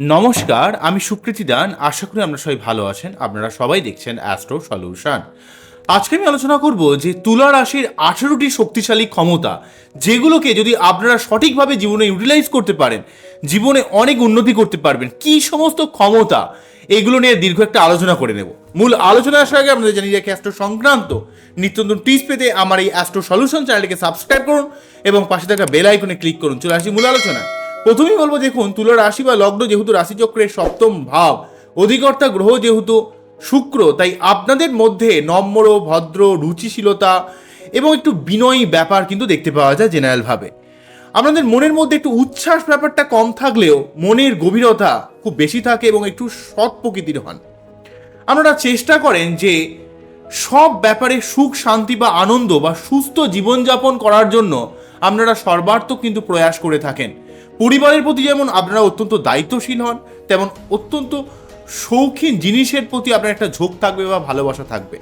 নমস্কার, আমি সুকৃতি দান। আশা করি আপনারা সবাই ভালো আছেন। আপনারা সবাই দেখছেন অ্যাস্ট্রো সলিউশন আজকে আমি আলোচনা করব যে তুলা রাশির আঠেরোটি শক্তিশালী ক্ষমতা, যেগুলোকে যদি আপনারা সঠিকভাবে জীবনে ইউটিলাইজ করতে পারেন, জীবনে অনেক উন্নতি করতে পারবেন। কি সমস্ত ক্ষমতা? এগুলো নিয়ে দীর্ঘ একটা আলোচনা করে নেব। মূল আলোচনা আসার আগে আপনাদের জানি যে অ্যাস্ট্রো সংক্রান্ত নিত্য নতুন টিপস পেতে আমার এই অ্যাস্ট্রো সলিউশন চ্যানেলটিকে সাবস্ক্রাইব করুন এবং পাশে থাকা বেল আইকনে ক্লিক করুন। চলে আসি মূল আলোচনায়। প্রথমেই বলব, দেখুন, তুলা রাশি বা লগ্ন যেহেতু রাশিচক্রের সপ্তম ভাব, অধিকর্তা গ্রহ যেহেতু শুক্র, তাই আপনাদের মধ্যে নম্র, ভদ্র, রুচিশীলতা এবং একটু বিনয়ী ব্যাপার কিন্তু দেখতে পাওয়া যায় জেনারেলভাবে আপনাদের মনের মধ্যে একটু উচ্ছ্বাস ব্যাপারটা কম থাকলেও মনের গভীরতা খুব বেশি থাকে এবং একটু সৎ প্রকৃতির হন। আপনারা চেষ্টা করেন যে সব ব্যাপারে সুখ, শান্তি বা আনন্দ বা সুস্থ জীবনযাপন করার জন্য আপনারা সর্বার্থক কিন্তু প্রয়াস করে থাকেন। পরিবারের প্রতি যেমন আপনারা অত্যন্ত দায়িত্বশীল হন, তেমন অত্যন্ত শৌখিন জিনিসের প্রতি আপনার একটা ঝোঁক থাকবে বা ভালোবাসা থাকবে।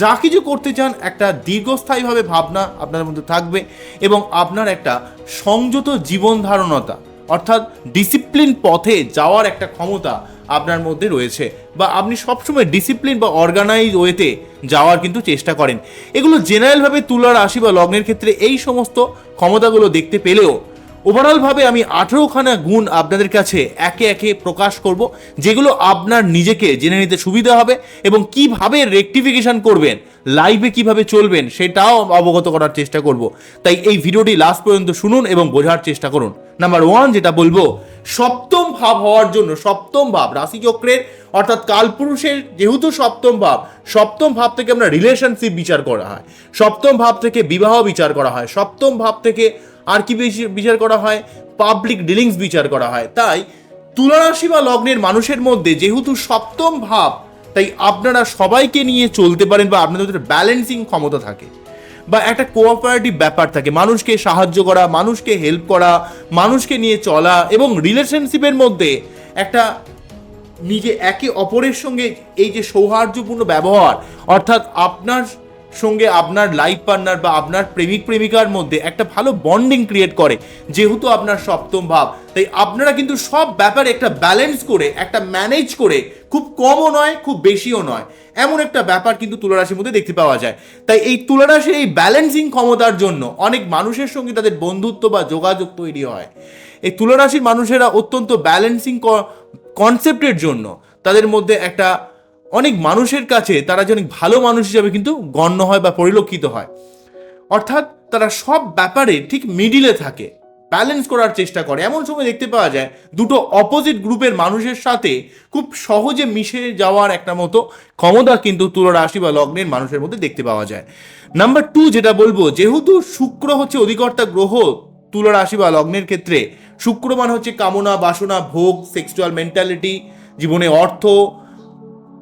যা কিছু করতে চান একটা দীর্ঘস্থায়ীভাবে ভাবনা আপনার মধ্যে থাকবে এবং আপনার একটা সংযত জীবন ধারণতা অর্থাৎ ডিসিপ্লিন পথে যাওয়ার একটা ক্ষমতা আপনার মধ্যে রয়েছে বা আপনি সবসময় ডিসিপ্লিন বা অর্গানাইজ ওয়েতে যাওয়ার কিন্তু চেষ্টা করেন। এগুলো জেনারেলভাবে তুলার রাশি বা লগ্নের ক্ষেত্রে এই সমস্ত ক্ষমতাগুলো দেখতে পেলেও ওভারঅলভাবে আমি আঠেরোখানা গুণ আপনাদের কাছে একে একে প্রকাশ করব, যেগুলো আপনার নিজেকে জেনে নিতে সুবিধা হবে এবং কীভাবে রেকটিফিকেশন করবেন লাইভে কীভাবে চলবেন, সেটাও অবগত করার চেষ্টা করব। তাই এই ভিডিওটি লাস্ট পর্যন্ত শুনুন এবং বোঝার চেষ্টা করুন। নাম্বার ওয়ান যেটা বলব, সপ্তম ভাব হওয়ার জন্য, সপ্তম ভাব রাশিচক্রের, অর্থাৎ কালপুরুষের যেহেতু সপ্তম ভাব সপ্তম ভাব থেকে আমরা রিলেশনশিপ বিচার করা হয়। সপ্তম ভাব থেকে বিবাহ বিচার করা হয়। সপ্তম ভাব থেকে আর কি বিচার করা হয়? পাবলিক ডিলিংস বিচার করা হয়। তাই তুলারাশি বা লগ্নের মানুষের মধ্যে যেহেতু সপ্তম ভাব, তাই আপনারা সবাইকে নিয়ে চলতে পারেন বা আপনাদের মধ্যে ব্যালেন্সিং ক্ষমতা থাকে বা একটা কোঅপারেটিভ ব্যাপার থাকে। মানুষকে সাহায্য করা, মানুষকে হেল্প করা, মানুষকে নিয়ে চলা এবং রিলেশনশিপের মধ্যে একটা নিজে একে অপরের সঙ্গে এই যে সৌহার্দ্যপূর্ণ ব্যবহার, অর্থাৎ আপনার সঙ্গে আপনার লাইফ পার্টনার বা আপনার প্রেমিক প্রেমিকার মধ্যে একটা ভালো বন্ডিং ক্রিয়েট করে, যেহেতু আপনার সপ্তম ভাব। তাই আপনারা কিন্তু সব ব্যাপারে একটা ব্যালেন্স করে, একটা ম্যানেজ করে খুব কমও নয়, খুব বেশিও নয়। এমন একটা ব্যাপার কিন্তু তুলারাশির মধ্যে দেখতে পাওয়া যায়। তাই এই তুলারাশির এই ব্যালেন্সিং ক্ষমতার জন্য অনেক মানুষের সঙ্গে তাদের বন্ধুত্ব বা যোগাযোগ তৈরি হয়। এই তুলারাশির মানুষেরা অত্যন্ত ব্যালেন্সিং কনসেপ্টের জন্য তাদের মধ্যে একটা অনেক মানুষের কাছে তারা যে অনেক ভালো মানুষ হিসাবে কিন্তু গণ্য হয় বা পরিলক্ষিত হয়। অর্থাৎ তারা সব ব্যাপারে ঠিক মিডিলে থাকে ব্যালেন্স করার চেষ্টা করে। এমন সময় দেখতে পাওয়া যায়, দুটো অপোজিট গ্রুপের মানুষের সাথে খুব সহজে মিশে যাওয়ার একটা মতো ক্ষমতা কিন্তু তুলা রাশি বা লগ্নের মানুষের মধ্যে দেখতে পাওয়া যায়। নাম্বার টু যেটা বলব, যেহেতু শুক্র হচ্ছে অধিকর্তা গ্রহ তুলা রাশি বা লগ্নের ক্ষেত্রে শুক্র মানে হচ্ছে কামনা, বাসনা, ভোগ সেক্সুয়াল মেন্টালিটি জীবনে অর্থ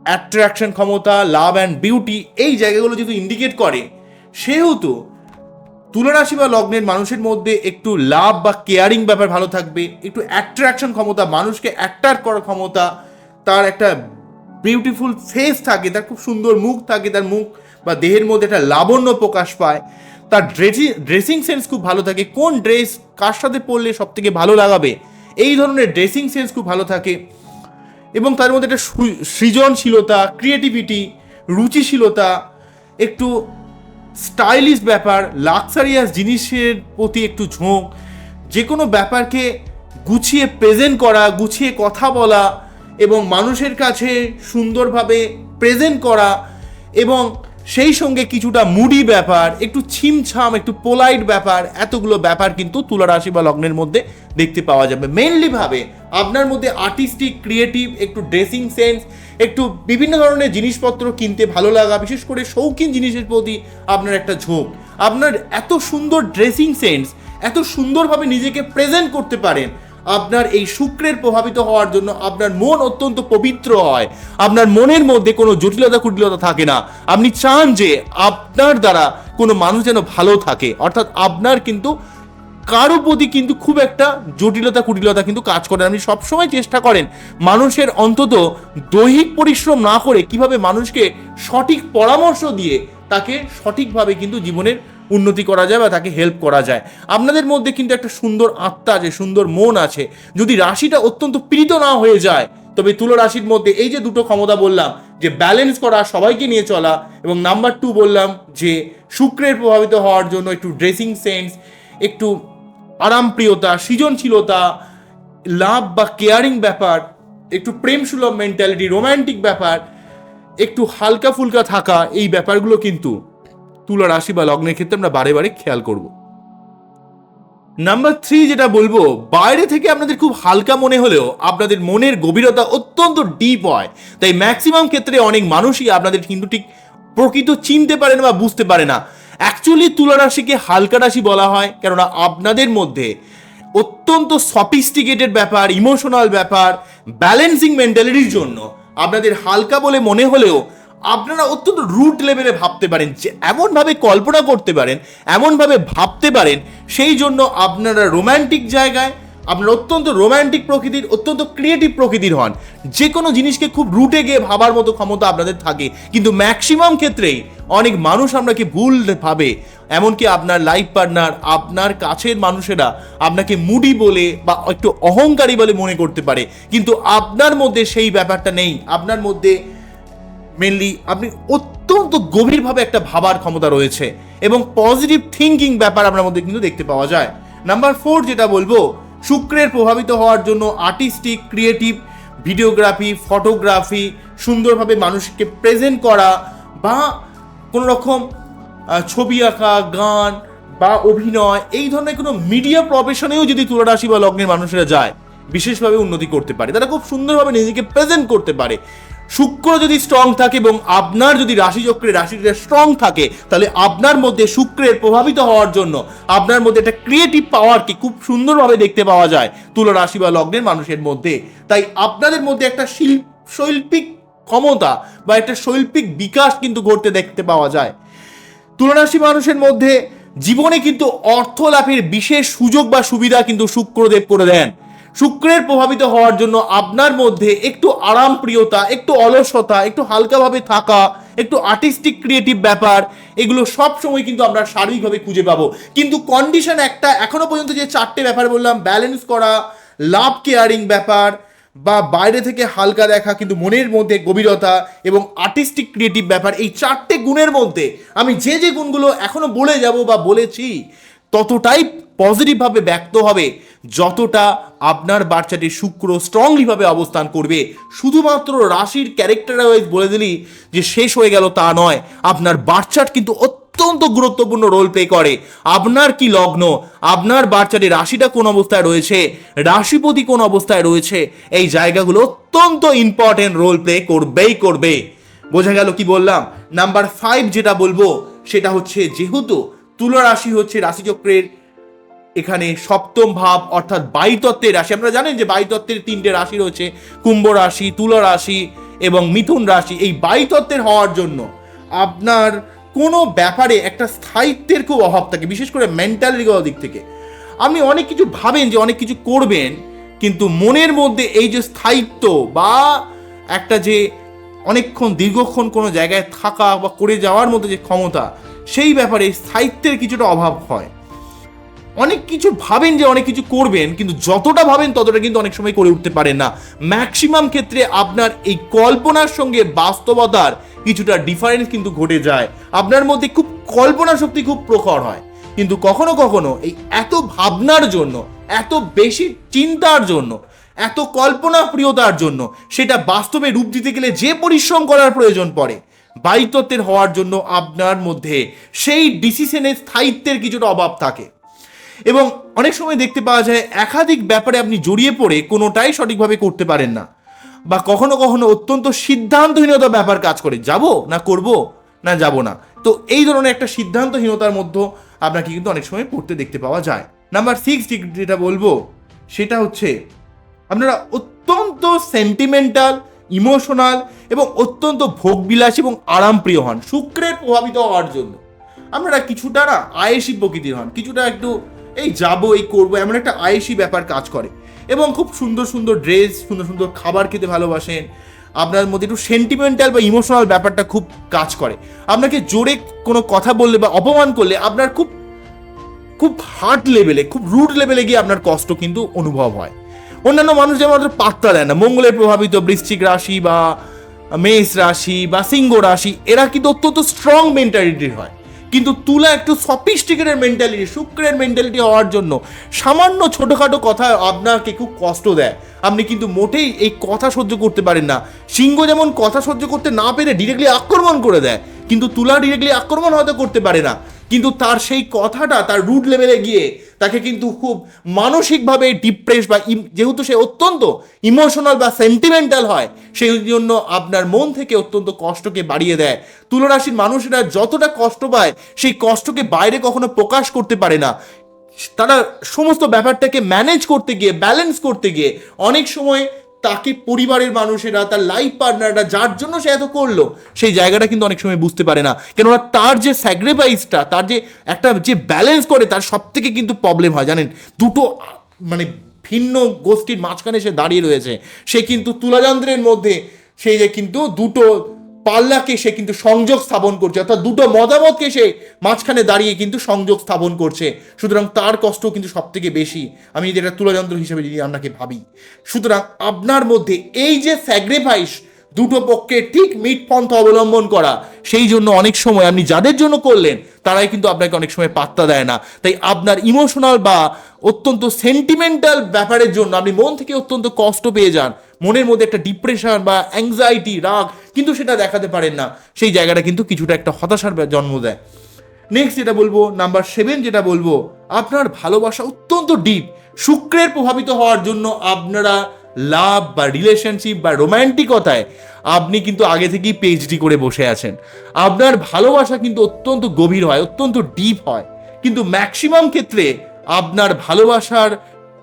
অ্যাট্রাকশন ক্ষমতা লাভ অ্যান্ড বিউটি এই জায়গাগুলো যেহেতু ইন্ডিকেট করে, সেহেতু তুলারাশি বা লগ্নের মানুষের মধ্যে একটু লাভ বা কেয়ারিং ব্যাপার ভালো থাকবে, একটু অ্যাট্রাকশন ক্ষমতা, মানুষকে অ্যাট্রাক্ট করার ক্ষমতা, তার একটা বিউটিফুল ফেস থাকে, তার খুব সুন্দর মুখ থাকে, তার মুখ বা দেহের মধ্যে একটা লাবণ্য প্রকাশ পায়, তার ড্রেসিং ড্রেসিং সেন্স খুব ভালো থাকে, কোন ড্রেস কার সাথে পরলে সব থেকে ভালো লাগাবে, এই ধরনের ড্রেসিং সেন্স খুব ভালো থাকে এবং তার মধ্যে একটা সৃজনশীলতা ক্রিয়েটিভিটি রুচিশীলতা, একটু স্টাইলিশ ব্যাপার লাক্সারিয়াস জিনিসের প্রতি একটু ঝোঁক যে কোনো ব্যাপারকে গুছিয়ে প্রেজেন্ট করা, গুছিয়ে কথা বলা এবং মানুষের কাছে সুন্দরভাবে প্রেজেন্ট করা এবং সেই সঙ্গে কিছুটা মুডি ব্যাপার, একটু ছিমছাম, একটু পোলাইট ব্যাপার, এতগুলো ব্যাপার কিন্তু তুলা রাশি বা লগ্নের মধ্যে দেখতে পাওয়া যাবে। মেনলি ভাবে আপনার মধ্যে আর্টিস্টিক ক্রিয়েটিভ একটু ড্রেসিং সেন্স একটু বিভিন্ন ধরনের জিনিসপত্র কিনতে ভালো লাগা, বিশেষ করে শৌখিন জিনিসের প্রতি আপনার একটা ঝোঁক। আপনার এত সুন্দর ড্রেসিং সেন্স এত সুন্দরভাবে নিজেকে প্রেজেন্ট করতে পারেন আপনার এই শুক্রের প্রভাবিত হওয়ার জন্য আপনার মন অত্যন্ত পবিত্র হয়। আপনার মনের মধ্যে কোনো জটিলতা কুটিলতা থাকে না। আপনি চান যে আপনার দ্বারা কোনো মানুষ যেন ভালো থাকে। অর্থাৎ আপনার কিন্তু, কারও প্রতি কিন্তু খুব একটা জটিলতা কুটিলতা কিন্তু কাজ করেন আপনি সবসময় চেষ্টা করেন মানুষের অন্তত দৈহিক পরিশ্রম না করে কীভাবে মানুষকে সঠিক পরামর্শ দিয়ে তাকে সঠিকভাবে কিন্তু জীবনের উন্নতি করা যায় বা তাকে হেল্প করা যায়। আপনাদের মধ্যে কিন্তু একটা সুন্দর আত্মা আছে, সুন্দর মন আছে। যদি রাশিটা অত্যন্ত পীড়িত না হয়ে যায়, তবে তুলো রাশির মধ্যে এই যে দুটো ক্ষমতা বললাম, যে ব্যালেন্স করা, সবাইকে নিয়ে চলা এবং নাম্বার টু বললাম যে শুক্রের প্রভাবিত হওয়ার জন্য একটু ড্রেসিং সেন্স একটু আরামপ্রিয়তা, সৃজনশীলতা, লাভ বা কেয়ারিং ব্যাপার, একটু প্রেম সুলভ মেন্টালিটি রোমান্টিক ব্যাপার, একটু হালকা ফুলকা থাকা, এই ব্যাপারগুলো কিন্তু তুলা রাশি বা লগ্নের ক্ষেত্রে আমরা বারে বারে খেয়াল করব। নাম্বার থ্রি যেটা বলব, বাইরে থেকে আপনাদের খুব হালকা মনে হলেও আপনাদের মনের গভীরতা অত্যন্ত ডিপ হয়। তাই ম্যাক্সিমাম ক্ষেত্রে অনেক মানুষই আপনাদের কিন্তু ঠিক প্রকৃত চিনতে পারে না বা বুঝতে পারে না। অ্যাকচুয়ালি তুলা রাশিকে হালকা রাশি বলা হয়, কেননা আপনাদের মধ্যে অত্যন্ত সফিস্টিকেটেড ব্যাপার ইমোশনাল ব্যাপার ব্যালেন্সিং মেন্টালিটির জন্য আপনাদের হালকা বলে মনে হলেও আপনারা অত্যন্ত রুট লেভেলে ভাবতে পারেন, যে এমনভাবে কল্পনা করতে পারেন, এমনভাবে ভাবতে পারেন, সেই জন্য আপনারা রোম্যান্টিক জায়গায়, আপনারা অত্যন্ত রোম্যান্টিক প্রকৃতির, অত্যন্ত ক্রিয়েটিভ প্রকৃতির হন। যে কোনো জিনিসকে খুব রুটে গিয়ে ভাবার মতো ক্ষমতা আপনাদের থাকে। কিন্তু ম্যাক্সিমাম ক্ষেত্রেই অনেক মানুষ আপনাকে ভুল ভাবে? এমনকি আপনার লাইফ পার্টনার আপনার কাছের মানুষেরা আপনাকে মুডি বলে বা একটু অহংকারী বলে মনে করতে পারে। কিন্তু আপনার মধ্যে সেই ব্যাপারটা নেই। আপনার মধ্যে মেনলি আপনি অত্যন্ত গভীরভাবে একটা ভাবার ক্ষমতা রয়েছে এবং পজিটিভ থিঙ্কিং ব্যাপার আপনার মধ্যে কিন্তু দেখতে পাওয়া যায়। নাম্বার ফোর যেটা বলব, শুক্রের প্রভাবিত হওয়ার জন্য আর্টিস্টিক ক্রিয়েটিভ ভিডিওগ্রাফি ফটোগ্রাফি সুন্দরভাবে মানুষকে প্রেজেন্ট করা বা কোনো রকম ছবি আঁকা, গান বা অভিনয়, এই ধরনের কোনো মিডিয়া প্রফেশনেও যদি তুলারাশি বা লগ্নের মানুষেরা যায়, বিশেষভাবে উন্নতি করতে পারে। তারা খুব সুন্দরভাবে নিজেকে প্রেজেন্ট করতে পারে। শুক্র যদি স্ট্রং থাকে এবং আপনার যদি রাশিচক্রে রাশিটা স্ট্রং থাকে, তাহলে আপনার মধ্যে শুক্রের প্রভাবিত হওয়ার জন্য আপনার মধ্যে একটা ক্রিয়েটিভ পাওয়ারকে খুব সুন্দরভাবে দেখতে পাওয়া যায় তুলা রাশি বা লগ্নের মানুষের মধ্যে। তাই আপনাদের মধ্যে একটা শিল্প শৈল্পিক ক্ষমতা বা একটা শৈল্পিক বিকাশ কিন্তু ঘটতে দেখতে পাওয়া যায়। তুলনাশী মানুষের মধ্যে জীবনে কিন্তু অর্থ লাভের বিশেষ সুযোগ বা সুবিধা কিন্তু শুক্রদেব করে দেন। শুক্রের প্রভাবিত হওয়ার জন্য আপনার মধ্যে একটু আরাম প্রিয়তা একটু অলসতা, একটু হালকাভাবে থাকা, একটু আর্টিস্টিক ক্রিয়েটিভ ব্যাপার, এগুলো সব সময় কিন্তু আমরা শারীরিকভাবে খুঁজে পাবো। কিন্তু কন্ডিশন একটা, এখনও পর্যন্ত যে চারটে ব্যাপার বললাম ব্যালেন্স করা লাভ কেয়ারিং ব্যাপার, বা বাইরে থেকে হালকা দেখা, কিন্তু মনের মধ্যে গভীরতা এবং আর্টিস্টিক ক্রিয়েটিভ ব্যাপার, এই চারটে গুণের মধ্যে আমি যে যে গুণগুলো এখনও বলে যাব বা বলেছি, ততটাই পজিটিভভাবে ব্যক্ত হবে, যতটা আপনার বাচ্চাটি শুক্র স্ট্রংলিভাবে অবস্থান করবে। শুধুমাত্র রাশির ক্যারেক্টার বলে দিলি যে শেষ হয়ে গেল তা নয়, আপনার বাচ্চার কিন্তু অত্যন্ত গুরুত্বপূর্ণ রোল প্লে করে। আপনার কি লগ্ন? আপনার বাচ্চাটি রাশিটা কোন অবস্থায় রয়েছে? রাশিপতি কোন অবস্থায় রয়েছে? এই জায়গাগুলো অত্যন্ত ইম্পর্টেন্ট রোল প্লে করবেই করবে। বোঝা গেল কি বললাম? নাম্বার ফাইভ যেটা বলব, সেটা হচ্ছে যেহেতু তুলা রাশি হচ্ছে রাশিচক্রের এখানে সপ্তম ভাব অর্থাৎ বায়ুতত্ত্বের রাশি। আপনারা জানেন যে বায়ুতত্ত্বের তিনটে রাশি রয়েছে, কুম্ভ রাশি, তুলা রাশি এবং মিথুন রাশি। এই বায়ুতত্ত্বের হওয়ার জন্য আপনার কোনো ব্যাপারে একটা স্থায়িত্বের খুব অভাব থাকে, বিশেষ করে মেন্টাল দিক থেকে। আপনি অনেক কিছু ভাবেন যে অনেক কিছু করবেন, কিন্তু মনের মধ্যে এই যে স্থায়িত্ব বা একটা যে অনেকক্ষণ, দীর্ঘক্ষণ কোনো জায়গায় থাকা বা করে যাওয়ার মতো যে ক্ষমতা, সেই ব্যাপারে স্থায়িত্বের কিছুটা অভাব হয়। অনেক কিছু ভাবেন যে অনেক কিছু করবেন, কিন্তু যতটা ভাবেন ততটা কিন্তু অনেক সময় করে উঠতে পারেন না। ম্যাক্সিমাম ক্ষেত্রে আপনার এই কল্পনার সঙ্গে বাস্তবতার কিছুটা ডিফারেন্স কিন্তু ঘটে যায়। আপনার মধ্যে খুব কল্পনা শক্তি খুব প্রখর হয়। কিন্তু কখনো কখনো এই এত ভাবনার জন্য, এত বেশি চিন্তার জন্য, এত কল্পনা প্রিয়তার জন্য সেটা বাস্তবে রূপ দিতে গেলে যে পরিশ্রম করার প্রয়োজন পড়ে বায়ুতত্ত্বের হওয়ার জন্য আপনার মধ্যে সেই ডিসিশনের স্থায়িত্বের কিছুটা অভাব থাকে। এবং অনেক সময় দেখতে পাওয়া যায় একাধিক ব্যাপারে আপনি জড়িয়ে পড়ে কোনোটাই সঠিকভাবে করতে পারেন না। বা কখনো কখনো অত্যন্ত সিদ্ধান্তহীনতা ব্যাপার কাজ করে, যাব না করব না যাব না। তো এই ধরনের একটা সিদ্ধান্তহীনতার মধ্যে আপনাকে কিন্তু অনেক সময় পড়তে দেখতে পাওয়া যায়। নাম্বার সিক্স যেটা বলব, সেটা হচ্ছে আপনারা অত্যন্ত সেন্টিমেন্টাল ইমোশনাল এবং অত্যন্ত ভোগবিলাস এবং আরামপ্রিয় হন। শুক্রের প্রভাবিত হওয়ার জন্য। আপনারা কিছুটা না আয়েসি প্রকৃতির হন, কিছুটা একটু এই যাব, এই করব, এমন একটা আয়েসি ব্যাপার কাজ করে। এবং খুব সুন্দর সুন্দর ড্রেস সুন্দর সুন্দর খাবার খেতে ভালোবাসেন। আপনার মধ্যে একটু সেন্টিমেন্টাল বা ইমোশনাল ব্যাপারটা খুব কাজ করে। আপনাকে জোরে কোনো কথা বললে বা অপমান করলে আপনার খুব খুব হার্ট লেভেলে খুব রুট লেভেলে গিয়ে আপনার কষ্ট কিন্তু অনুভব হয়। অন্যান্য মানুষ যেমন পাত্তা দেয় না। মঙ্গলের প্রভাবিত বৃশ্চিক রাশি বা মেষ রাশি বা সিংহ রাশি, এরা কিন্তু অত্যন্ত স্ট্রং মেন্টালিটির হয়। কিন্তু তুলা একটু সফিস্টিকেটের মেন্টালিটি শুক্রের মেন্টালিটি হওয়ার জন্য সামান্য ছোটোখাটো কথা আপনাকে খুব কষ্ট দেয়। আপনি কিন্তু মোটেই এই কথা সহ্য করতে পারেন না। সিংহ যেমন কথা সহ্য করতে না পেরে ডিরেক্টলি আক্রমণ করে দেয়। কিন্তু তুলা ডিরেক্টলি আক্রমণ হয়তো করতে পারে না। কিন্তু তার সেই কথাটা তার রুট লেভেলে গিয়ে তাকে কিন্তু খুব মানসিকভাবে ডিপ্রেস বা যেহেতু সে অত্যন্ত ইমোশনাল বা সেন্টিমেন্টাল হয়, সেই জন্য আপনার মন থেকে অত্যন্ত কষ্টকে বাড়িয়ে দেয়। তুলরাশির মানুষেরা যতটা কষ্ট পায়, সেই কষ্টকে বাইরে কখনো প্রকাশ করতে পারে না। তারা সমস্ত ব্যাপারটাকে ম্যানেজ করতে গিয়ে ব্যালেন্স করতে গিয়ে অনেক সময় তাকে পরিবারের মানুষেরা, তার লাইফ পার্টনাররা যার জন্য সে এত করল, সেই জায়গাটা কিন্তু অনেক সময় বুঝতে পারে না। কেননা তার যে স্যাক্রিফাইসটা তার যে একটা যে ব্যালেন্স করে, তার সব থেকে কিন্তু প্রবলেম হয়, জানেন? দুটো মানে ভিন্ন গোষ্ঠীর মাঝখানে সে দাঁড়িয়ে রয়েছে। সে কিন্তু তুলাযন্ত্রের মধ্যে সেই যে কিন্তু দুটো পাল্লাকে সে কিন্তু সংযোগ স্থাপন করছে, অর্থাৎ দুটো মতামতকে সে মাঝখানে দাঁড়িয়ে কিন্তু সংযোগ স্থাপন করছে। সুতরাং তার কষ্ট কিন্তু সব থেকে বেশি। আমি যেটা তুলাযন্ত্র হিসেবে যদি আপনাকে ভাবি, সুতরাং আপনার মধ্যে এই যে স্যাক্রিফাইস দুটো পক্ষে ঠিক মিট পন্থা অবলম্বন করা, সেই জন্য অনেক সময় আপনি যাদের জন্য করলেন, তারাই কিন্তু আপনাকে অনেক সময় পাত্তা দেয় না। তাই আপনার ইমোশনাল বা অত্যন্ত সেন্টিমেন্টাল ব্যাপারের জন্য আপনি মন থেকে অত্যন্ত কষ্ট পেয়ে যান। মনের মধ্যে একটা ডিপ্রেশন বা অ্যাংজাইটি রাগ, কিন্তু সেটা দেখাতে পারেন না। সেই জায়গাটা কিন্তু কিছুটা একটা হতাশার জন্ম দেয়। নেক্সট যেটা বলব নাম্বার সেভেন যেটা বলব, আপনার ভালোবাসা অত্যন্ত ডিপ শুক্রের প্রভাবিত হওয়ার জন্য আপনারা লাভ বা রিলেশনশিপ বা রোম্যান্টিকতায় আপনি কিন্তু আগে থেকেই পিএইচডি করে বসে আছেন। আপনার ভালোবাসা কিন্তু অত্যন্ত গভীর হয়, অত্যন্ত ডিপ হয়। কিন্তু ম্যাক্সিমাম ক্ষেত্রে আপনার ভালোবাসার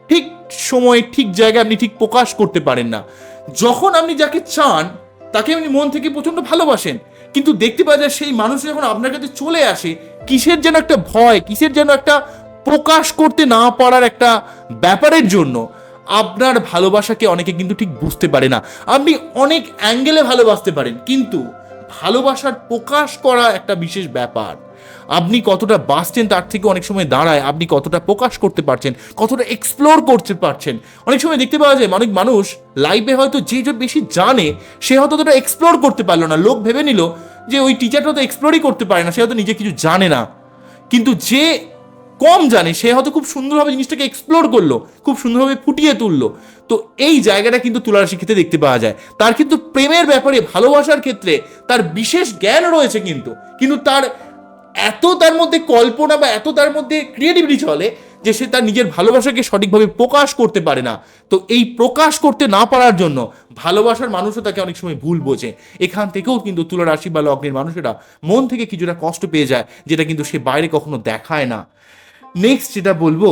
ঠিক সময় ঠিক জায়গায় আপনি ঠিক প্রকাশ করতে পারেন না। যখন আপনি যাকে চান, তাকে আপনি মন থেকে প্রচণ্ড ভালোবাসেন। কিন্তু দেখতে পাওয়া যায় সেই মানুষ যখন আপনার কাছে চলে আসে, কিসের যেন একটা ভয়, কিসের যেন একটা প্রকাশ করতে না পারার একটা ব্যাপারের জন্য, আপনার ভালোবাসাকে অনেকে কিন্তু ঠিক বুঝতে পারে না। আপনি অনেক অ্যাঙ্গেলে ভালোবাসতে পারেন, কিন্তু ভালোবাসার প্রকাশ করা একটা বিশেষ ব্যাপার। আপনি কতটা বাঁচছেন তার থেকে অনেক সময় দাঁড়ায়, আপনি কতটা প্রকাশ করতে পারছেন, কতটা এক্সপ্লোর করতে পারছেন। অনেক সময় দেখতে পাওয়া যায়, অনেক মানুষ লাইফে হয়তো যে বেশি জানে, সে হয়তো ততটা এক্সপ্লোর করতে পারল না। লোক ভেবে নিল যে ওই টিচারটা তো এক্সপ্লোরই করতে পারে না, সে হয়তো নিজে কিছু জানে না। কিন্তু যে কম জানে, সে হয়তো খুব সুন্দরভাবে জিনিসটাকে এক্সপ্লোর করল, খুব সুন্দরভাবে ফুটিয়ে তুললো। তো এই জায়গাটা কিন্তু তুলারাশি ক্ষেত্রে দেখতে পাওয়া যায়। তার কিন্তু প্রেমের ব্যাপারে, ভালোবাসার ক্ষেত্রে তার বিশেষ জ্ঞান রয়েছে কিন্তু। কিন্তু তার এত তার মধ্যে কল্পনা বা এত তার মধ্যে ক্রিয়েটিভিটি চলে যে সে তার নিজের ভালোবাসাকে সঠিকভাবে প্রকাশ করতে পারে না। তো এই প্রকাশ করতে না পারার জন্য ভালোবাসার মানুষও তাকে অনেক সময় ভুল বোঝে। এখান থেকেও কিন্তু তুলা রাশি বা লগ্নের মানুষেরা মন থেকে কিছুটা কষ্ট পেয়ে যায়, যেটা কিন্তু সে বাইরে কখনো দেখায় না। নেক্সট যেটা বলব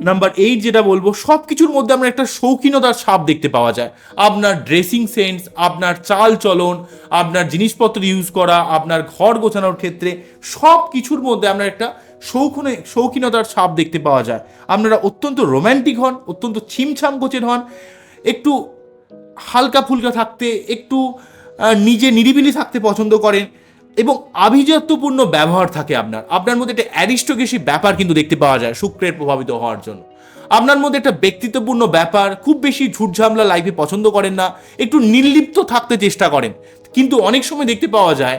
নাম্বার এইট যেটা বলব সব কিছুর মধ্যে আমরা একটা শৌখিনতার ছাপ দেখতে পাওয়া যায়। আপনার ড্রেসিং সেন্স আপনার চাল চলন, আপনার জিনিসপত্র ইউজ করা, আপনার ঘর গোছানোর ক্ষেত্রে সব কিছুর মধ্যে আমরা একটা শৌখিনে, শৌখিনতার ছাপ দেখতে পাওয়া যায়। আপনারা অত্যন্ত রোম্যান্টিক হন, অত্যন্ত ছিমছাম গোছের হন, একটু হালকা ফুলকা থাকতে, একটু নিজে নিরিবিলি থাকতে পছন্দ করেন এবং আভিজাত্যপূর্ণ ব্যবহার থাকে আপনার। আপনার মধ্যে একটা অ্যারিস্টোকেসি ব্যাপার কিন্তু দেখতে পাওয়া যায় শুক্রের প্রভাবিত হওয়ার জন্য। আপনার মধ্যে একটা ব্যক্তিত্বপূর্ণ ব্যাপার, খুব বেশি ঝুটঝামলা লাইফে পছন্দ করেন না, একটু নির্লিপ্ত থাকতে চেষ্টা করেন। কিন্তু অনেক সময় দেখতে পাওয়া যায়,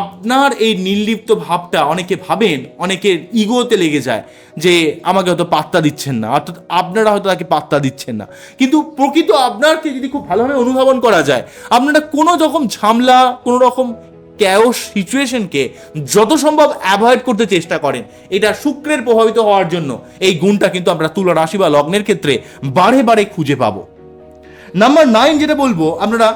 আপনার এই নির্লিপ্ত ভাবটা অনেকে ভাবেন, অনেকের ইগোতে লেগে যায় যে আমাকে হয়তো পাত্তা দিচ্ছেন না, অর্থাৎ আপনারা হয়তো তাকে পাত্তা দিচ্ছেন না। কিন্তু প্রকৃত আপনারকে যদি খুব ভালোভাবে অনুধাবন করা যায়, আপনারা কোনো রকম ঝামলা, কোনো রকম ক্যাওস সিচুয়েশনকে যত সম্ভব অ্যাভয়েড করতে চেষ্টা করেন। এটা শুক্রের প্রভাবিত হওয়ার জন্য। এই গুণটা কিন্তু আমরা তুলা রাশি বা লগ্নের ক্ষেত্রে বারে বারে খুঁজে পাবো। নাম্বার নাইন যেটা বলব, আপনারা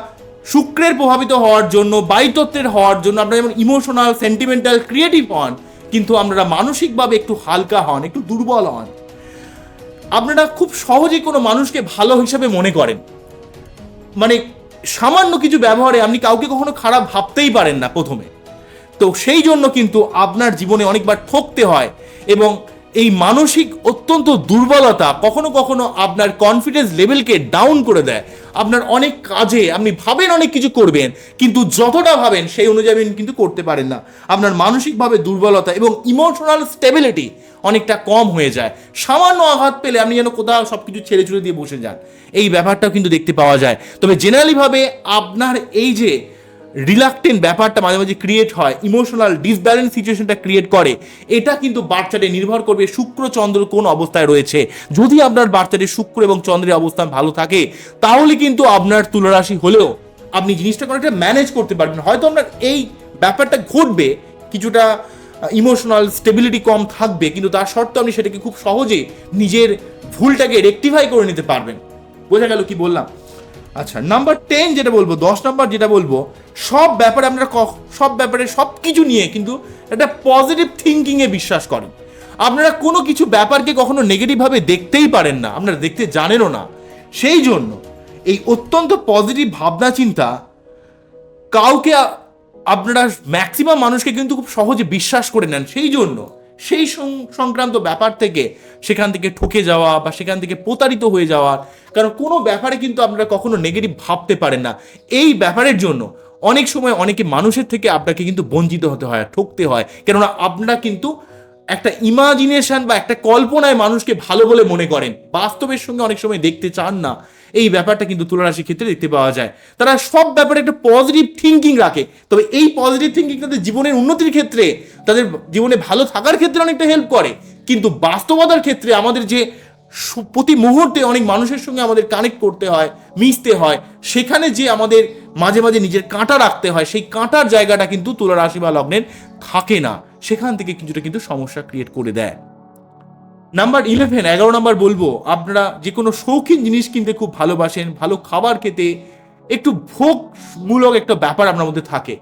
শুক্রের প্রভাবিত হওয়ার জন্য, বায়ুতত্ত্বের হওয়ার জন্য, আপনারা যেমন ইমোশনাল সেন্টিমেন্টাল ক্রিয়েটিভ হন, কিন্তু আপনারা মানসিকভাবে একটু হালকা হন, একটু দুর্বল হন। আপনারা খুব সহজেই কোনো মানুষকে ভালো হিসাবে মনে করেন। মানে সামান্য কিছু ব্যবহারে আপনি কাউকে কখনো খারাপ ভাবতেই পারেন না প্রথমে। তো সেই জন্য কিন্তু আপনার জীবনে অনেকবার ঠকতে হয় এবং এই মানসিক অত্যন্ত দুর্বলতা কখনো কখনো আপনার কনফিডেন্স লেভেলকে ডাউন করে দেয়। আপনার অনেক কাজে আপনি ভাবেন অনেক কিছু করবেন, কিন্তু যতটা ভাবেন সেই অনুযায়ী কিন্তু করতে পারেন না। আপনার মানসিকভাবে দুর্বলতা এবং ইমোশনাল স্টেবিলিটি অনেকটা কম হয়ে যায়। সামান্য আঘাত পেলে আপনি যেন কোথাও সব কিছু ছেড়ে ছুড়ে দিয়ে বসে যান। এই ব্যাপারটাও কিন্তু দেখতে পাওয়া যায়। তবে জেনারেলিভাবে আপনার এই যে রিলাক্টেন্ট ব্যাপারটা মাঝে মাঝে ক্রিয়েট হয় ইমোশনাল ডিসব্যালেন্স সিচুয়েশনটা ক্রিয়েট করে, এটা কিন্তু বাচ্চাটি নির্ভর করবে শুক্র, চন্দ্র কোন অবস্থায় রয়েছে। যদি আপনার বাচ্চাটি শুক্র এবং চন্দ্রের অবস্থান ভালো থাকে, তাহলে কিন্তু আপনার তুলারাশি হলেও আপনি জিনিসটা অনেকটা ম্যানেজ করতে পারবেন। হয়তো আপনার এই ব্যাপারটা ঘটবে, কিছুটা ইমোশনাল স্টেবিলিটি কম থাকবে, কিন্তু তার সত্ত্বেও আপনি সেটাকে খুব সহজে নিজের ভুলটাকে রেকটিফাই করে নিতে পারবেন। বোঝা গেল কি বললাম? আচ্ছা নাম্বার টেন যেটা বলব, দশ নাম্বার যেটা বলব, সব ব্যাপারে আপনারা সব ব্যাপারে সব কিছু নিয়ে কিন্তু একটা পজিটিভ থিঙ্কিংয়ে বিশ্বাস করেন। আপনারা কোনো কিছু ব্যাপারকে কখনো নেগেটিভভাবে দেখতেই পারেন না, আপনারা দেখতে জানেনও না। সেই জন্য এই অত্যন্ত পজিটিভ ভাবনা চিন্তা কাউকে আপনারা ম্যাক্সিমাম মানুষকে কিন্তু খুব সহজে বিশ্বাস করে নেন। সেই জন্য, সেই সংক্রান্ত ব্যাপার থেকে সেখান থেকে ঠকে যাওয়া বা সেখান থেকে প্রতারিত হয়ে যাওয়ার কারণ কোনো ব্যাপারে কিন্তু আপনারা কখনো নেগেটিভ ভাবতে পারেন না। এই ব্যাপারের জন্য অনেক সময় অনেকে মানুষের থেকে আপনাকে কিন্তু বঞ্চিত হতে হয়, ঠকতে হয়। কেননা আপনারা কিন্তু একটা ইমাজিনেশন বা একটা কল্পনায় মানুষকে ভালো বলে মনে করেন। বাস্তবের সঙ্গে অনেক সময় দেখতে চান না। এই ব্যাপারটা কিন্তু তুলারাশির ক্ষেত্রে দেখতে পাওয়া যায়। তারা সব ব্যাপারে একটা পজিটিভ থিঙ্কিং রাখে। তবে এই পজিটিভ থিঙ্কিং তাদের জীবনের উন্নতির ক্ষেত্রে, তাদের জীবনে ভালো থাকার ক্ষেত্রে অনেকটা হেল্প করে। কিন্তু বাস্তবতার ক্ষেত্রে আমাদের যে প্রতি মুহূর্তে অনেক মানুষের সঙ্গে আমাদের কানেক্ট করতে হয়, মিশতে হয়, সেখানে যে আমাদের মাঝে মাঝে নিজের কাঁটা রাখতে হয়, সেই কাঁটার জায়গাটা কিন্তু তুলা রাশি বা লগ্নের থাকে না। সেখান থেকে কিছুটা কিন্তু সমস্যা ক্রিয়েট করে দেয়। নাম্বার ইলেভেন এগারো নাম্বার বলব, আপনারা যে কোনো শৌখিন জিনিস কিনতে খুব ভালোবাসেন, ভালো খাবার খেতে, একটু ভোগমূলক একটা ব্যাপার আপনার মধ্যে থাকে।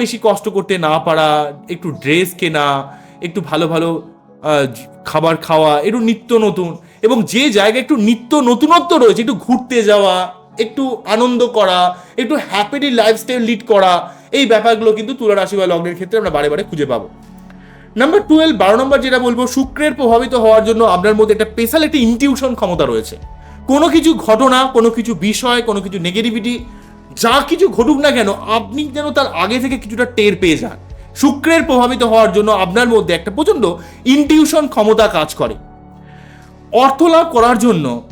বেশি কষ্ট করতে না পারা, একটু ড্রেস কেনা, একটু ভালো ভালো খাবার খাওয়া, একটু নিত্য নতুন এবং যে জায়গায় একটু নিত্য নতুনত্ব রয়েছে, একটু ঘুরতে যাওয়া, একটু আনন্দ করা, একটু হ্যাপিলি লাইফস্টাইল লিড করা, এই ব্যাপারগুলো কিন্তু তুলা রাশি বা লগ্নের ক্ষেত্রে আমরা বারে বারে খুঁজে পাবো। নাম্বার টুয়েলভ বারো নম্বর যেটা বলব, শুক্রের প্রভাবিত হওয়ার জন্য আপনার মধ্যে একটা স্পেশাল একটা ইনটিউশন ক্ষমতা রয়েছে। কোনো কিছু ঘটনা, কোনো কিছু বিষয়, কোনো কিছু নেগেটিভিটি যা কিছু ঘটুক না কেন, আপনি যেন তার আগে থেকে কিছুটা টের পেয়ে যান। শুক্রের প্রভাবিত হওয়ার জন্য আপনার মধ্যে একটা প্রচণ্ড ইনটিউশন ক্ষমতা কাজ করে। অর্থ লাভ করার জন্য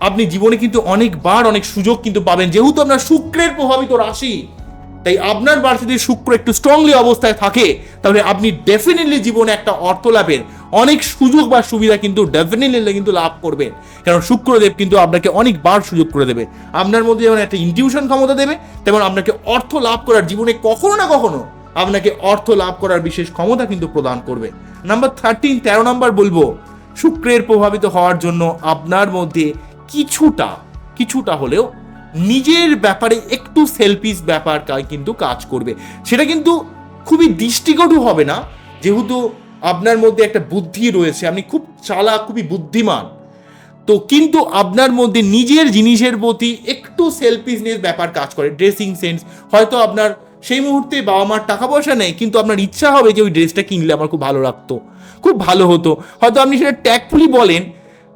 আপনি জীবনে কিন্তু অনেকবার অনেক সুযোগ কিন্তু পাবেন। যেহেতু আপনার শুক্রের প্রভাবিত রাশি তাই আপনার বার যদি শুক্র একটু স্ট্রংলি অবস্থায় থাকে, তাহলে আপনি ডেফিনেটলি জীবনে একটা অর্থ লাভের অনেক সুযোগ বা সুবিধা কিন্তু ডেফিনেটলি কিন্তু লাভ করবেন। কারণ শুক্রদেব কিন্তু আপনাকে অনেকবার সুযোগ করে দেবে। আপনার মধ্যে যেমন একটা ইনটিউশন ক্ষমতা দেবে, তেমন আপনাকে অর্থ লাভ করার জীবনে কখনো না কখনো আপনাকে অর্থ লাভ করার বিশেষ ক্ষমতা কিন্তু প্রদান করবে। নাম্বার থার্টিন তেরো নাম্বার বলব, শুক্রের প্রভাবিত হওয়ার জন্য আপনার মধ্যে কিছুটা কিছুটা হলেও নিজের ব্যাপারে একটু সেলফিস ব্যাপার কিন্তু কাজ করবে। সেটা কিন্তু খুবই দৃষ্টিকটু হবে না। যেহেতু আপনার মধ্যে একটা বুদ্ধি রয়েছে, আপনি খুব চালাক, খুবই বুদ্ধিমান। তো কিন্তু আপনার মধ্যে নিজের জিনিসের প্রতি একটু সেলফিসনেস ব্যাপার কাজ করে ড্রেসিং সেন্স হয়তো আপনার সেই মুহূর্তে বাবা মার টাকা পয়সা নেই, কিন্তু আপনার ইচ্ছা হবে যে ওই ড্রেসটা কিনলে আমার খুব ভালো লাগতো, খুব ভালো হতো। হয়তো আপনি সেটা ট্যাকফুলি বলেন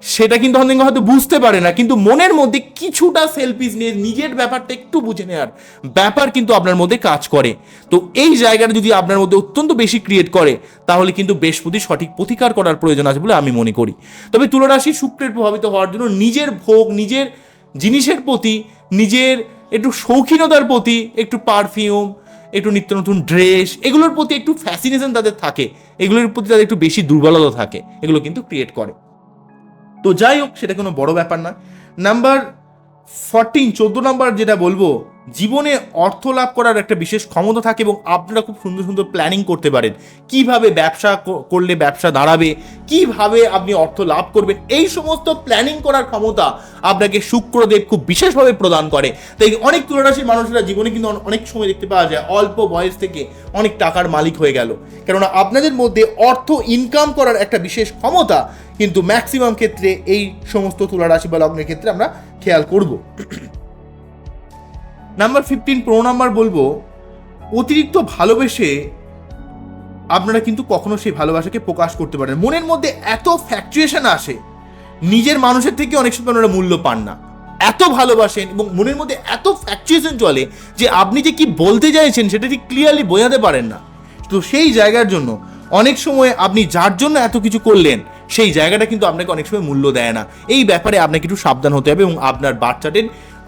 সেটা কিন্তু অনেকে হয়তো বুঝতে পারে না, কিন্তু মনের মধ্যে কিছুটা সেলফিস নিয়ে নিজের ব্যাপারটা একটু বুঝে নেওয়ার ব্যাপার কিন্তু আপনার মধ্যে কাজ করে। তো এই জায়গাটা যদি আপনার মধ্যে অত্যন্ত বেশি ক্রিয়েট করে, তাহলে কিন্তু বৃহস্পতি সঠিক প্রতিকার করার প্রয়োজন আছে বলে আমি মনে করি। তবে তুলারাশি শুক্রের প্রভাবিত হওয়ার জন্য নিজের ভোগ, নিজের জিনিসের প্রতি, নিজের একটু শৌখিনতার প্রতি, একটু পারফিউম একটু নিত্য নতুন ড্রেস এগুলোর প্রতি একটু ফ্যাসিনেশন তাদের থাকে। এগুলোর প্রতি তাদের একটু বেশি দুর্বলতা থাকে। এগুলো কিন্তু ক্রিয়েট করে। তো যাই হোক সেটা কোনো বড় ব্যাপার না। নাম্বার ফরটিন চোদ্দ নাম্বার যেটা বলব জীবনে অর্থ লাভ করার একটা বিশেষ ক্ষমতা থাকে এবং আপনারা খুব সুন্দর সুন্দর প্ল্যানিং করতে পারেন। কীভাবে ব্যবসা করলে ব্যবসা দাঁড়াবে? কীভাবে আপনি অর্থ লাভ করবেন? এই সমস্ত প্ল্যানিং করার ক্ষমতা আপনাকে শুক্রদেব খুব বিশেষভাবে প্রদান করে। তাই অনেক তুলনাশীল মানুষরা জীবনে কিন্তু অনেক সময় দেখতে পাওয়া যায় অল্প বয়স থেকে অনেক টাকার মালিক হয়ে গেল। কেননা আপনাদের মধ্যে অর্থ ইনকাম করার একটা বিশেষ ক্ষমতা কিন্তু ম্যাক্সিমাম ক্ষেত্রে এই সমস্ত তুলা রাশি বা লগ্নের ক্ষেত্রে আমরা খেয়াল করব। নাম্বার ফিফটিন প্রো নাম্বার বলব, অতিরিক্ত ভালোবেসে আপনারা কিন্তু কখনো সেই ভালোবাসাকে প্রকাশ করতে পারেন মনের মধ্যে এত ফ্যাকচুয়েশন আসে, নিজের মানুষের থেকে অনেক সময় আপনারা মূল্য পান না। এত ভালোবাসেন এবং মনের মধ্যে এত ফ্যাকচুয়েশন চলে যে আপনি যে কি বলতে চাইছেন সেটা ঠিক ক্লিয়ারলি বোঝাতে পারেন না। তো সেই জায়গার জন্য অনেক সময় আপনি যার জন্য এত কিছু করলেন, সেই জায়গাটা কিন্তু আপনাকে অনেক সময় মূল্য দেয় না। এই ব্যাপারে আপনাকে একটু সাবধান হতে হবে এবং আপনার বাচ্চাদের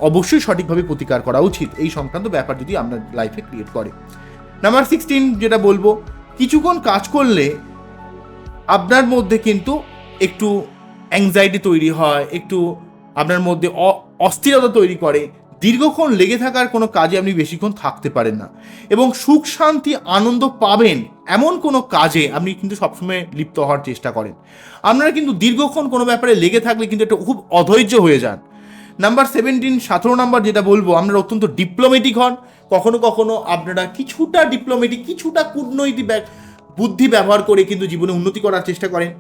অবশ্যই সঠিকভাবে প্রতিকার করা উচিত। এই সংক্রান্ত ব্যাপার যদি আপনার লাইফে ক্রিয়েট করে। নাম্বার সিক্সটিন যেটা বলব, কিছুক্ষণ কাজ করলে আপনার মধ্যে কিন্তু একটু অ্যাংজাইটি তৈরি হয়, একটু আপনার মধ্যে অস্থিরতা তৈরি করে। দীর্ঘক্ষণ লেগে থাকার কোনো কাজে আপনি বেশিক্ষণ থাকতে পারেন না। এবং সুখ, শান্তি, আনন্দ পাবেন এমন কোনো কাজে আপনি কিন্তু সবসময় লিপ্ত হওয়ার চেষ্টা করেন। আপনারা কিন্তু দীর্ঘক্ষণ কোনো ব্যাপারে লেগে থাকলে কিন্তু একটা খুব অধৈর্য হয়ে যান। নাম্বার সেভেন্টিন সতেরো নাম্বার যেটা বলব, আপনারা অত্যন্ত ডিপ্লোমেটিক হন। কখনো কখনো আপনারা কিছুটা ডিপ্লোমেটিক কিছুটা কূটনৈতিক বুদ্ধি ব্যবহার করে কিন্তু জীবনে উন্নতি করার চেষ্টা করেন।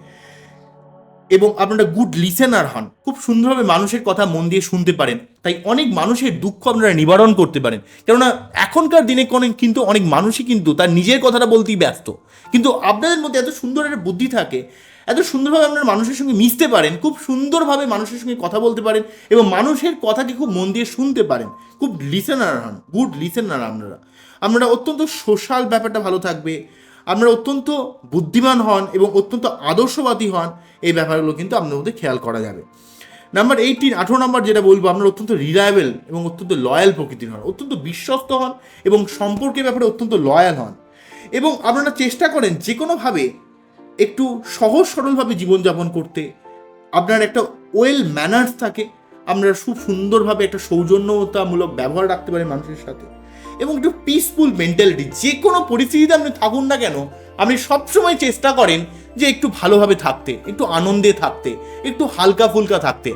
এবং আপনারা গুড লিসেনার হন। খুব সুন্দরভাবে মানুষের কথা মন দিয়ে শুনতে পারেন। তাই অনেক মানুষের দুঃখ আপনারা নিবারণ করতে পারেন। কেননা এখনকার দিনে কোনো কিন্তু অনেক মানুষই কিন্তু তার নিজের কথাটা বলতেই ব্যস্ত। কিন্তু আপনাদের মধ্যে এত সুন্দর একটা বুদ্ধি থাকে এত সুন্দরভাবে আপনারা মানুষের সঙ্গে মিশতে পারেন, খুব সুন্দরভাবে মানুষের সঙ্গে কথা বলতে পারেন এবং মানুষের কথাকে খুব মন দিয়ে শুনতে পারেন। খুব লিসেনার হন গুড লিসেনার আপনারা। আপনারা অত্যন্ত সোশ্যাল ব্যাপারটা ভালো থাকবে, আপনারা অত্যন্ত বুদ্ধিমান হন এবং অত্যন্ত আদর্শবাদী হন, এই ব্যাপারগুলো কিন্তু আপনার মধ্যে খেয়াল করা যাবে। নাম্বার এইটিন আঠেরো নাম্বার যেটা বলব, আপনারা অত্যন্ত রিলায়েবল এবং অত্যন্ত লয়াল প্রকৃতির হন, অত্যন্ত বিশ্বস্ত হন এবং সম্পর্কের ব্যাপারে অত্যন্ত লয়াল হন। এবং আপনারা চেষ্টা করেন যে কোনোভাবে একটু সহজ সরলভাবে জীবনযাপন করতে আপনার একটা ওয়েল ম্যানার্স থাকে, আপনারা খুব সুন্দরভাবে একটা সৌজন্যতামূলক ব্যবহার রাখতে পারেন মানুষের সাথে এবং একটু পিসফুল মেন্টালিটি যে কোনো পরিস্থিতিতে আপনি থাকুন না কেন, আপনি সবসময় চেষ্টা করেন যে একটু ভালোভাবে থাকতে, একটু আনন্দে থাকতে, একটু হালকা ফুলকা থাকতে।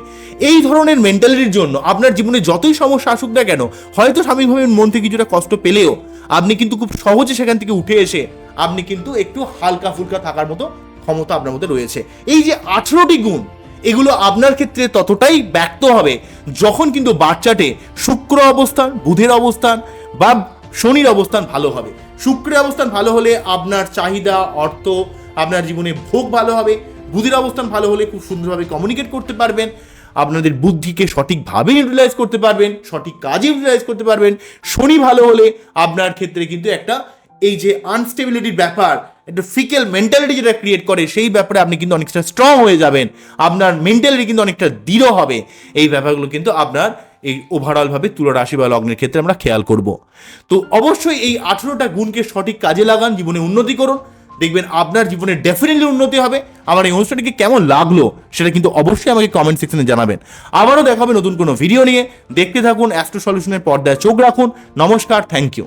এই ধরনের মেন্টালিটির জন্য আপনার জীবনে যতই সমস্যা আসুক না কেন, হয়তো স্বামীভাবে মন থেকে কিছুটা কষ্ট পেলেও আপনি কিন্তু খুব সহজে সেখান থেকে উঠে এসে আপনি কিন্তু একটু হালকা ফুলকা থাকার মতো ক্ষমতা আপনার মধ্যে রয়েছে। এই যে আঠেরোটি গুণ, এগুলো আপনার ক্ষেত্রে ততটাই ব্যক্ত হবে যখন কিন্তু বাচ্চাটে শুক্র অবস্থান, বুধের অবস্থান বা শনির অবস্থান ভালো হবে। শুক্রের অবস্থান ভালো হলে আপনার চাহিদা, অর্থ আপনার জীবনে ভোগ ভালো হবে বুধের অবস্থান ভালো হলে খুব সুন্দরভাবে কমিউনিকেট করতে পারবেন, আপনাদের বুদ্ধিকে সঠিকভাবে ইউটিলাইজ করতে পারবেন, সঠিক কাজে ইউটিলাইজ করতে পারবেন। শনি ভালো হলে আপনার ক্ষেত্রে কিন্তু একটা এই যে আনস্টেবিলিটির ব্যাপার, একটা ফিকেল মেন্টালিটি যেটা ক্রিয়েট করে, সেই ব্যাপারে আপনি কিন্তু অনেকটা স্ট্রং হয়ে যাবেন, আপনার মেন্টালিটি কিন্তু অনেকটা দৃঢ় হবে। এই ব্যাপারগুলো কিন্তু আপনার এই ওভারঅলভাবে তুলা রাশি বা লগ্নের ক্ষেত্রে আমরা খেয়াল করব। তো অবশ্যই এই আঠেরোটা গুণকে সঠিক কাজে লাগান, জীবনে উন্নতি করুন। দেখবেন আপনার জীবনে ডেফিনেটলি উন্নতি হবে। আমার এই অনুষ্ঠানটিকে কেমন লাগল সেটা কিন্তু অবশ্যই আমাকে কমেন্ট সেকশনে জানাবেন। আবারও দেখাবে নতুন কোনো ভিডিও নিয়ে। দেখতে থাকুন অ্যাস্ট্রো সলিউশনের পর্দায়। চোখ রাখুন। নমস্কার। Thank you